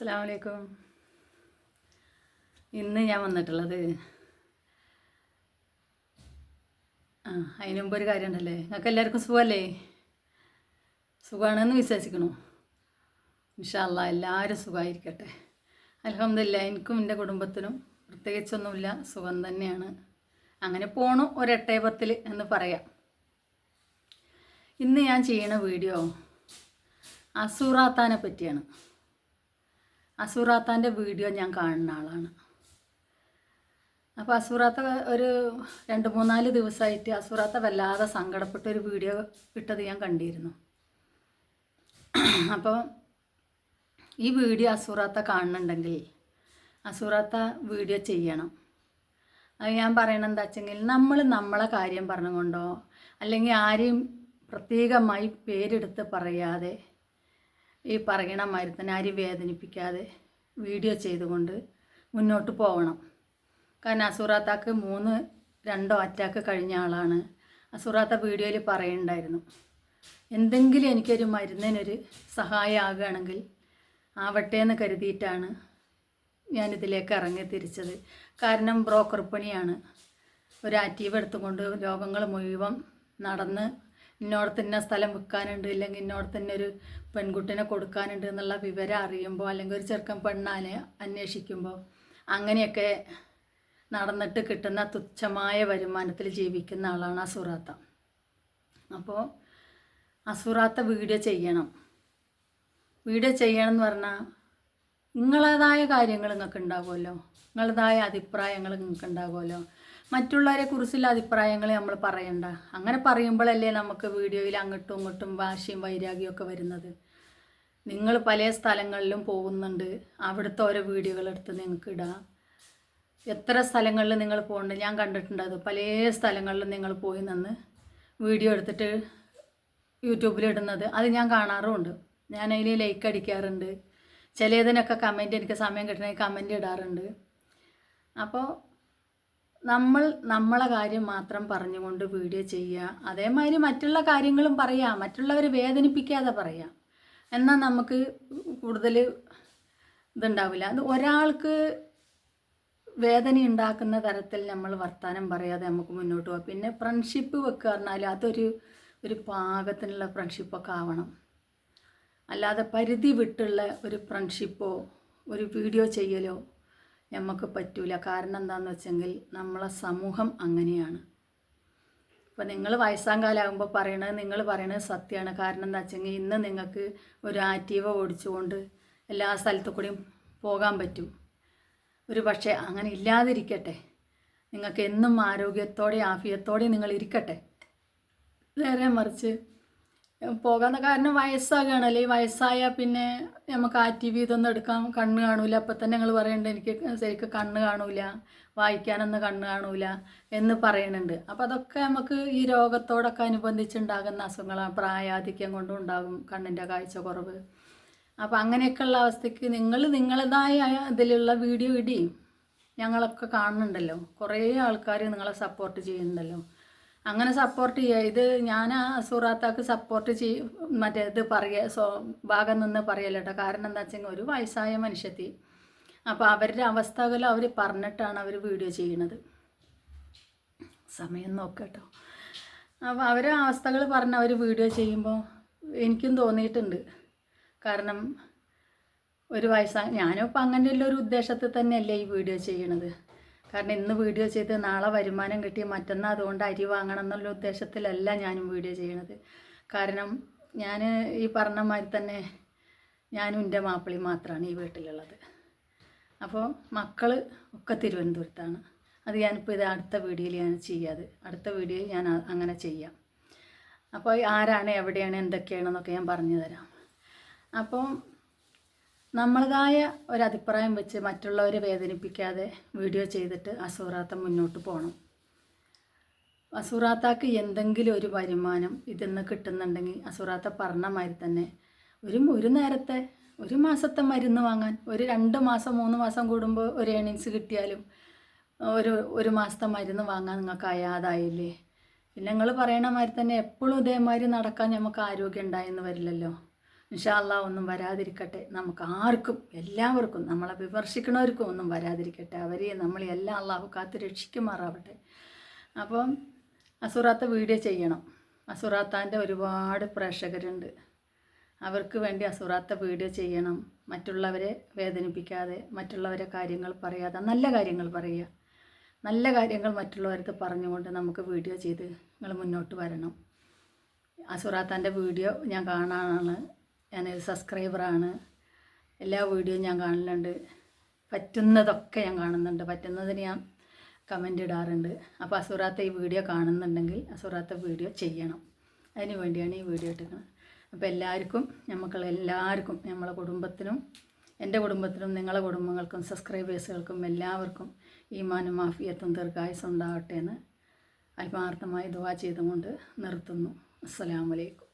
അസ്സാം വലൈക്കും ഇന്ന് ഞാൻ വന്നിട്ടുള്ളത് ആ അതിന് മുമ്പ് ഒരു കാര്യം ഉണ്ടല്ലേ നിങ്ങൾക്ക് എല്ലാവർക്കും സുഖമല്ലേ? സുഖമാണെന്ന് വിശ്വസിക്കണു. ഇൻഷാല്ല എല്ലാവരും സുഖമായിരിക്കട്ടെ. അലഹമില്ല എനിക്കും എന്റെ കുടുംബത്തിനും പ്രത്യേകിച്ചൊന്നുമില്ല സുഖം തന്നെയാണ്. അങ്ങനെ പോണു ഒരെട്ടേ പത്തിൽ എന്ന് പറയാം. ഇന്ന് ഞാൻ ചെയ്യണ വീഡിയോ അസൂറാത്താനെ പറ്റിയാണ്. അസൂറാത്താന്റെ വീഡിയോ ഞാൻ കാണുന്ന ആളാണ്. അപ്പോൾ അസൂറാത്ത ഒരു രണ്ട് മൂന്നാൽ ദിവസമായിട്ട് അസൂറാത്ത വല്ലാതെ സങ്കടപ്പെട്ട ഒരു വീഡിയോ ഇട്ടത് ഞാൻ കണ്ടിരുന്നു. അപ്പോൾ ഈ വീഡിയോ അസൂറാത്ത കാണുന്നുണ്ടെങ്കിൽ അസൂറാത്ത വീഡിയോ ചെയ്യണം. അത് ഞാൻ പറയണത് എന്താ വെച്ചെങ്കിൽ നമ്മൾ നമ്മളെ കാര്യം പറഞ്ഞുകൊണ്ടോ അല്ലെങ്കിൽ ആരെയും പ്രത്യേകമായി പേരെടുത്ത് പറയാതെ ഈ പറയണ മാതിരി തന്നെ ആരും വേദനിപ്പിക്കാതെ വീഡിയോ ചെയ്തുകൊണ്ട് മുന്നോട്ട് പോകണം കാരണം അസുറാത്താക്ക് മൂന്ന് രണ്ടോ അറ്റാക്ക് കഴിഞ്ഞ ആളാണ്. അസുറാത്ത വീഡിയോയിൽ പറയുന്നുണ്ടായിരുന്നു എന്തെങ്കിലും എനിക്കൊരു മരുന്നിനൊരു സഹായം ആകുകയാണെങ്കിൽ ആവട്ടെ എന്ന് കരുതിയിട്ടാണ് ഞാനിതിലേക്ക് ഇറങ്ങി തിരിച്ചത്. കാരണം ബ്രോക്കർ പണിയാണ്. ഒരു ആറ്റീവ് എടുത്തുകൊണ്ട് രോഗങ്ങൾ മുഴുവൻ നടന്ന് ഇന്നോടത്ത് തന്നെ സ്ഥലം വിൽക്കാനുണ്ട് അല്ലെങ്കിൽ ഇന്നോട് തന്നെ ഒരു പെൺകുട്ടിനെ കൊടുക്കാനുണ്ട് എന്നുള്ള വിവരം അറിയുമ്പോൾ അല്ലെങ്കിൽ ഒരു ചെറുക്കൻ പെണ്ണാനെ അന്വേഷിക്കുമ്പോൾ അങ്ങനെയൊക്കെ നടന്നിട്ട് കിട്ടുന്ന തുച്ഛമായ വരുമാനത്തിൽ ജീവിക്കുന്ന ആളാണ് അസുറാത്ത. അപ്പോൾ അസുറാത്ത വീഡിയോ ചെയ്യണം. വീഡിയോ ചെയ്യണം എന്ന് പറഞ്ഞാൽ നിങ്ങളേതായ കാര്യങ്ങൾ നിങ്ങൾക്ക് ഉണ്ടാകുമല്ലോ നിങ്ങളേതായ അഭിപ്രായങ്ങൾ നിങ്ങൾക്ക് ഉണ്ടാകുമല്ലോ മറ്റുള്ളവരെ കുറിച്ചുള്ള അഭിപ്രായങ്ങൾ നമ്മൾ പറയണ്ട. അങ്ങനെ പറയുമ്പോഴല്ലേ നമുക്ക് വീഡിയോയിൽ അങ്ങോട്ടും ഇങ്ങോട്ടും വാശിയും വൈരാഗ്യവും ഒക്കെ വരുന്നത്. നിങ്ങൾ പല സ്ഥലങ്ങളിലും പോകുന്നുണ്ട്. അവിടുത്തെ ഓരോ വീഡിയോകൾ എടുത്ത് നിങ്ങൾക്ക് ഇടാം. എത്ര സ്ഥലങ്ങളിൽ നിങ്ങൾ പോകുന്നുണ്ട് ഞാൻ കണ്ടിട്ടുണ്ട് അത്. പല സ്ഥലങ്ങളിലും നിങ്ങൾ പോയി നിന്ന് വീഡിയോ എടുത്തിട്ട് യൂട്യൂബിൽ ഇടുന്നത്. അത് ഞാൻ കാണാറുമുണ്ട്. ഞാൻ അതിൽ ലൈക്ക് അടിക്കാറുണ്ട്. ചിലതിനൊക്കെ കമന്റ് എനിക്ക് സമയം കിട്ടണമെങ്കിൽ കമന്റ് ഇടാറുണ്ട്. അപ്പോൾ നമ്മൾ നമ്മളെ കാര്യം മാത്രം പറഞ്ഞുകൊണ്ട് വീഡിയോ ചെയ്യുക. അതേമാതിരി മറ്റുള്ള കാര്യങ്ങളും പറയാം മറ്റുള്ളവരെ വേദനിപ്പിക്കാതെ പറയാം എന്നാൽ നമുക്ക് കൂടുതൽ ഇതുണ്ടാവില്ല. അത് ഒരാൾക്ക് വേദന ഉണ്ടാക്കുന്ന തരത്തിൽ നമ്മൾ വർത്തമാനം പറയാതെ നമുക്ക് മുന്നോട്ട് പോകാം. പിന്നെ ഫ്രണ്ട്ഷിപ്പ് വെക്കുക പറഞ്ഞാൽ അതൊരു ഒരു പാകത്തിനുള്ള ഫ്രണ്ട്ഷിപ്പൊക്കെ ആവണം. അല്ലാതെ പരിധി വിട്ടുള്ള ഒരു ഫ്രണ്ട്ഷിപ്പോ ഒരു വീഡിയോ ചെയ്യലോ നമുക്ക് പറ്റൂല. കാരണം എന്താണെന്ന് വെച്ചെങ്കിൽ നമ്മളെ സമൂഹം അങ്ങനെയാണ്. അപ്പോൾ നിങ്ങൾ വയസ്സാം കാലമാകുമ്പോൾ പറയണത് നിങ്ങൾ പറയണത് സത്യമാണ് കാരണം എന്താ വെച്ചെങ്കിൽ ഇന്ന് നിങ്ങൾക്ക് ഒരു ആറ്റീവ ഓടിച്ചുകൊണ്ട് എല്ലാ സ്ഥലത്തു കൂടിയും പോകാൻ പറ്റും. ഒരു പക്ഷേ അങ്ങനെ ഇല്ലാതിരിക്കട്ടെ. നിങ്ങൾക്ക് എന്നും ആരോഗ്യത്തോടെ ആഫിയത്തോടെ നിങ്ങൾ ഇരിക്കട്ടെ. നേരെ മറിച്ച് പോകാൻ കാരണം വയസ്സാകുകയാണല്ലേ വയസ്സായാൽ പിന്നെ നമുക്ക് ആ ടി വി ഇതൊന്നും എടുക്കാൻ കണ്ണ് കാണൂല. അപ്പം തന്നെ ഞങ്ങൾ പറയുന്നുണ്ട് എനിക്ക് ശരിക്കും കണ്ണ് കാണൂല. വായിക്കാനൊന്നും കണ്ണ് കാണൂല എന്ന് പറയുന്നുണ്ട് അപ്പോൾ അതൊക്കെ നമുക്ക് ഈ രോഗത്തോടൊക്കെ അനുബന്ധിച്ചുണ്ടാകുന്ന അസുഖങ്ങളാണ് പ്രായാധിക്യം കൊണ്ടും ഉണ്ടാകും കണ്ണിന്റെ കാഴ്ച കുറവ്. അപ്പോൾ അങ്ങനെയൊക്കെയുള്ള അവസ്ഥയ്ക്ക് നിങ്ങൾ നിങ്ങളതായ ഇതിലുള്ള വീഡിയോ ഇടി. ഞങ്ങളൊക്കെ കാണുന്നുണ്ടല്ലോ. കുറേ ആൾക്കാർ നിങ്ങളെ സപ്പോർട്ട് ചെയ്യുന്നുണ്ടല്ലോ. അങ്ങനെ സപ്പോർട്ട് ചെയ്യുക ഇത് ഞാൻ ആ സുറാത്താക്ക് സപ്പോർട്ട് ചെയ്യും മറ്റേ ഇത് പറയ സോ ഭാഗം നിന്ന് പറയല്ലോ കേട്ടോ കാരണം എന്താ വെച്ചെങ്കിൽ ഒരു വയസ്സായ മനുഷ്യത്തി. അപ്പോൾ അവരുടെ അവസ്ഥകൾ അവർ പറഞ്ഞിട്ടാണ് അവർ വീഡിയോ ചെയ്യണത്. സമയം നോക്കട്ടോ. അപ്പോൾ അവരെ അവസ്ഥകൾ പറഞ്ഞ് അവർ വീഡിയോ ചെയ്യുമ്പോൾ എനിക്കും തോന്നിയിട്ടുണ്ട്. കാരണം ഒരു വയസ്സാ ഞാനും ഇപ്പം അങ്ങനെയുള്ള ഒരു ഉദ്ദേശത്തിൽ തന്നെയല്ലേ ഈ വീഡിയോ ചെയ്യണത്. കാരണം ഇന്ന് വീഡിയോ ചെയ്ത് നാളെ വരുമാനം കിട്ടി മറ്റന്നാൾ അതുകൊണ്ട് അരി വാങ്ങണം എന്നുള്ള ഉദ്ദേശത്തിലല്ല ഞാനും വീഡിയോ ചെയ്യണത്. കാരണം ഞാൻ ഈ പറഞ്ഞ മാതിരി തന്നെ ഞാനും എന്റെ മാപ്പിളി മാത്രമാണ് ഈ വീട്ടിലുള്ളത്. അപ്പോൾ മക്കൾ ഒക്കെ തിരുവനന്തപുരത്താണ്. അത് ഞാനിപ്പോൾ ഇത് അടുത്ത വീഡിയോയിൽ ഞാൻ ചെയ്യാതെ. അടുത്ത വീഡിയോയിൽ ഞാൻ അങ്ങനെ ചെയ്യാം. അപ്പോൾ ആരാണ് എവിടെയാണ് എന്തൊക്കെയാണെന്നൊക്കെ ഞാൻ പറഞ്ഞു തരാം. അപ്പോൾ നമ്മളതായ ഒരു അഭിപ്രായം വെച്ച് മറ്റുള്ളവരെ വേദനിപ്പിക്കാതെ വീഡിയോ ചെയ്തിട്ട് അസൂറാത്ത മുന്നോട്ട് പോകണം അസൂറാത്താക്ക് എന്തെങ്കിലും ഒരു വരുമാനം ഇതിന്ന് കിട്ടുന്നുണ്ടെങ്കിൽ അസൂറാത്ത പറഞ്ഞ മാതിരി തന്നെ ഒരു ഒരു നേരത്തെ ഒരു മാസത്തെ മരുന്ന് വാങ്ങാൻ ഒരു രണ്ട് മാസം മൂന്ന് മാസം കൂടുമ്പോൾ ഒരു ഏണിങ്സ് കിട്ടിയാലും ഒരു ഒരു മാസത്തെ മരുന്ന് വാങ്ങാൻ നിങ്ങൾക്ക് അയാതായില്ലേ? പിന്നെ നിങ്ങൾ പറയണ മാതിരി തന്നെ എപ്പോഴും ഇതേമാതിരി നടക്കാൻ നമുക്ക് ആരോഗ്യം ഉണ്ടായെന്ന് വരില്ലല്ലോ. ഇൻഷാല്ല ഒന്നും വരാതിരിക്കട്ടെ. നമുക്ക് ആർക്കും എല്ലാവർക്കും നമ്മളെ വിമർശിക്കണവർക്കും ഒന്നും വരാതിരിക്കട്ടെ. അവരെ നമ്മളെ എല്ലാം അള്ളാഹു കാത്ത് രക്ഷിക്കുമാറാവട്ടെ. അപ്പം അസുറാത്ത വീഡിയോ ചെയ്യണം. അസുറാത്താന്റെ ഒരുപാട് പ്രേക്ഷകരുണ്ട്. അവർക്ക് വേണ്ടി അസുറാത്ത വീഡിയോ ചെയ്യണം. മറ്റുള്ളവരെ വേദനിപ്പിക്കാതെ മറ്റുള്ളവരെ കാര്യങ്ങൾ പറയാതെ നല്ല കാര്യങ്ങൾ പറയുക. നല്ല കാര്യങ്ങൾ മറ്റുള്ളവർക്ക് പറഞ്ഞുകൊണ്ട് നമുക്ക് വീഡിയോ ചെയ്ത് നിങ്ങൾ മുന്നോട്ട് വരണം. അസുറാത്താന്റെ വീഡിയോ ഞാൻ കാണാനാണ് ഞാനൊരു സബ്സ്ക്രൈബറാണ്. എല്ലാ വീഡിയോയും ഞാൻ കാണലുണ്ട്. പറ്റുന്നതൊക്കെ ഞാൻ കാണുന്നുണ്ട്. പറ്റുന്നതിന് ഞാൻ കമന്റ് ഇടാറുണ്ട്. അപ്പോൾ അസുറാത്ത ഈ വീഡിയോ കാണുന്നുണ്ടെങ്കിൽ അസുറാത്ത വീഡിയോ ചെയ്യണം. അതിന് വേണ്ടിയാണ് ഈ വീഡിയോ ഇട്ടിരിക്കുന്നത്. അപ്പോൾ എല്ലാവർക്കും നമുക്ക് എല്ലാവർക്കും നമ്മളെ കുടുംബത്തിനും എന്റെ കുടുംബത്തിനും നിങ്ങളെ കുടുംബങ്ങൾക്കും സബ്സ്ക്രൈബേഴ്സുകൾക്കും എല്ലാവർക്കും ഈ ഈമാനും മാഫിയത്തും ദീർഘായുസം ഉണ്ടാവട്ടെ എന്ന് ആത്മാർത്ഥമായി ദുവാ ചെയ്തുകൊണ്ട് നിർത്തുന്നു. അസ്സലാമലൈക്കും